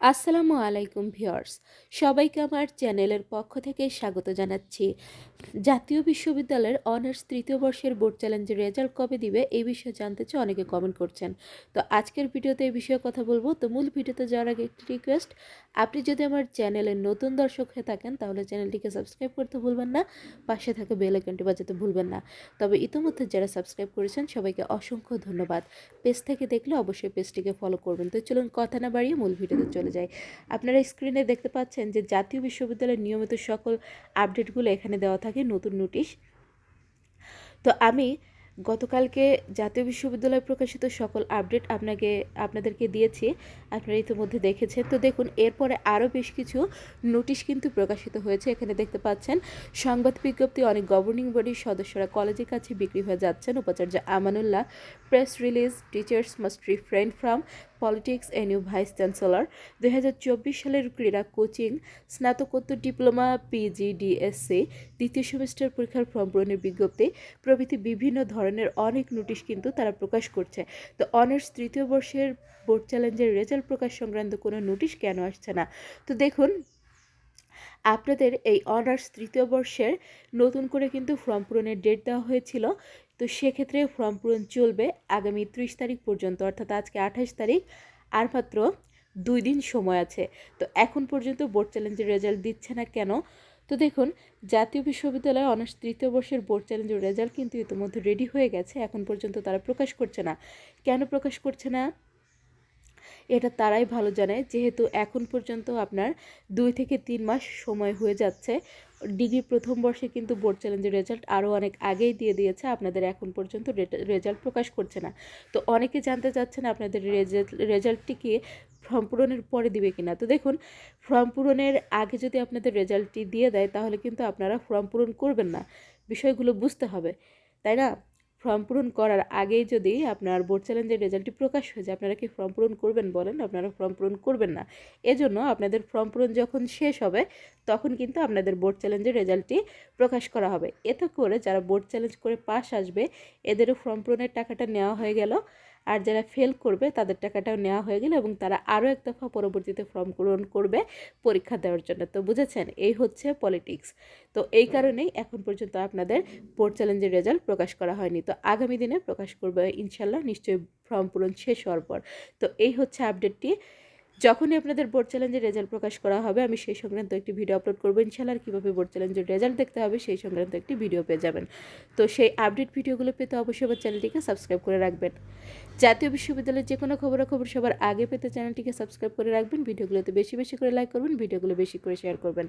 আসসালামু আলাইকুম ভিউয়ার্স। সবাইকে আমার চ্যানেলের পক্ষ থেকে স্বাগত জানাচ্ছি। জাতীয় বিশ্ববিদ্যালয়ের অনার্স তৃতীয় বর্ষের বোর্ড চ্যালেঞ্জের রেজাল্ট কবে দিবে এই বিষয়ে জানতে চাই, অনেকে কমেন্ট করছেন। তো আজকের ভিডিওতে এই বিষয়ে কথা বলব। তো মূল ভিডিওতে যাওয়ার আগে একটি রিকোয়েস্ট আপনি যদি আমার চ্যানেলের নতুন দর্শক হয়ে থাকেন, তাহলে চ্যানেলটিকে সাবস্ক্রাইব করতে ভুলবেন না। পাশে থাকা বেল আইকনটি বাজাতে ভুলবেন না। তবে ইতিমধ্যে যারা সাবস্ক্রাইব করেছেন, সবাইকে অসংখ্য ধন্যবাদ। পেজ থেকে দেখলে অবশ্যই পেজটিকে ফলো করবেন। তো চলুন কথা না বাড়িয়ে মূল ভিডিওতে চলে যায়। আপনারা স্ক্রিনে দেখতে পাচ্ছেন যে জাতীয় বিশ্ববিদ্যালয়ের নিয়মিত সকল আপডেটগুলো এখানে দেওয়া থাকে, নতুন নোটিশ তো আমি গতকালকে জাতীয় বিশ্ববিদ্যালয় প্রকাশিত সকল আপডেট আপনাকে, আপনাদেরকে দিয়েছি, আপনারা ইতিমধ্যে দেখেছেন। তো দেখুন, এরপরে আরও বেশ কিছু নোটিশ কিন্তু প্রকাশিত হয়েছে। এখানে দেখতে পাচ্ছেন, সংবাদ বিজ্ঞপ্তি অনেক গভর্নিং বডির সদস্যরা কলেজের কাছে বিক্রি হয়ে যাচ্ছেন। উপাচার্য Amanullah press release teachers must refrain from politics a new vice chancellor. দুই হাজার চব্বিশ সালের ক্রীড়া কোচিং, স্নাতকোত্তর ডিপ্লোমা পিজিডিএসসি দ্বিতীয় সেমিস্টার পরীক্ষার ফর্ম পূরণের বিজ্ঞপ্তি প্রভৃতি বিভিন্ন ধরনের অনেক নোটিশ কিন্তু তারা প্রকাশ করছে। তো অনার্স তৃতীয় বর্ষের বোর্ড চ্যালেঞ্জের রেজাল্ট প্রকাশ সংক্রান্ত কোনো নোটিশ কেন আসছে না? তো দেখুন, আপনাদের এই অনার্স তৃতীয় বর্ষের নতুন করে কিন্তু ফর্ম পূরণের ডেট দেওয়া হয়েছিল তো সেক্ষেত্রে ফর্ম পূরণ চলবে আগামী ত্রিশ তারিখ পর্যন্ত, অর্থাৎ আজকে আঠাশ তারিখ। আর মাত্র দুই দিন সময় আছে। তো এখন পর্যন্ত বোর্ড চ্যালেঞ্জের রেজাল্ট দিচ্ছে না কেন? তো দেখুন, জাতীয় বিশ্ববিদ্যালয়ে অনার্স তৃতীয় বর্ষের বোর্ড চ্যালেঞ্জের রেজাল্ট কিন্তু ইতিমধ্যে রেডি হয়ে গেছে। এখন পর্যন্ত তারা প্রকাশ করছে না। কেন প্রকাশ করছে না? এটা তারাই ভালো জানে, যেহেতু এখন পর্যন্ত আপনার দুই থেকে তিন মাস সময় হয়ে যাচ্ছে। ডিগ্রি প্রথম বর্ষে কিন্তু বোর্ড চ্যালেঞ্জের রেজাল্ট আরও অনেক আগেই দিয়ে দিয়েছে, আপনাদের এখন পর্যন্ত রেজাল্ট প্রকাশ করছে না। তো অনেকে জানতে চাচ্ছেন আপনাদের রেজাল্ট রেজাল্টটিকে ফর্ম পূরণের পরে দিবে কিনা। তো দেখুন ফর্ম পূরণের আগে যদি আপনাদের রেজাল্টটি দিয়ে দেয়, তাহলে কিন্তু আপনারা ফর্ম পূরণ করবেন না। বিষয়গুলো বুঝতে হবে, তাই না? ফর্ম পূরণ করার আগেই যদি আপনার বোর্ড চ্যালেঞ্জের রেজাল্টটি প্রকাশ হয়ে যায়, আপনারা কি ফর্ম পূরণ করবেন বলেন? আপনারা ফর্ম পূরণ করবেন না। এজন্য আপনাদের ফর্ম পূরণ যখন শেষ হবে, তখন কিন্তু আপনাদের বোর্ড চ্যালেঞ্জের রেজাল্টটি প্রকাশ করা হবে। এতে করে যারা বোর্ড চ্যালেঞ্জ করে পাশ আসবে, এদেরও ফর্ম পূরণের টাকাটা নেওয়া হয়ে গেল। আর যারা ফেল করবে, তাদের টাকাটাও নেওয়া হয়ে গেল এবং তারা আরও এক দফা পরবর্তীতে ফর্ম পূরণ করবে পরীক্ষা দেওয়ার জন্য। তো বুঝেছেন? এই হচ্ছে পলিটিক্স তো এই কারণেই এখন পর্যন্ত আপনাদের বোর্ড চ্যালেঞ্জের রেজাল্ট প্রকাশ করা হয়নি। তো আগামী দিনে প্রকাশ করবে, ইনশাল্লাহ নিশ্চয়ই ফর্ম পূরণ শেষ হওয়ার পর। তো এই হচ্ছে আপডেটটি যখনই আপনাদের বোর্ড চ্যালেঞ্জের রেজাল্ট প্রকাশ করা হবে, আমি সেই সংক্রান্ত একটি ভিডিও আপলোড করব। ইনশাল্লাহ আর কীভাবে বোর্ড চ্যালেঞ্জের রেজাল্ট দেখতে হবে, সেই সংক্রান্ত একটি ভিডিও পেয়ে যাবেন। তো সেই আপডেট ভিডিওগুলো পেতে অবশ্যই আমার চ্যানেলটিকে সাবস্ক্রাইব করে রাখবেন। জাতীয় বিশ্ববিদ্যালয়ের যে কোনো খবরাখবর সবার আগে পেতে চ্যানেলটিকে সাবস্ক্রাইব করে রাখবেন। ভিডিওগুলোতে বেশি বেশি করে লাইক করবেন, ভিডিওগুলো বেশি করে শেয়ার করবেন।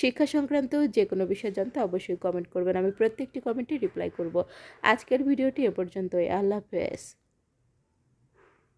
শিক্ষা সংক্রান্ত যে কোনো বিষয় জানতে অবশ্যই কমেন্ট করবেন। আমি প্রত্যেকটি কমেন্টে রিপ্লাই করব। আজকের ভিডিওটি এ পর্যন্তই। আল্লাহ হাফেজ।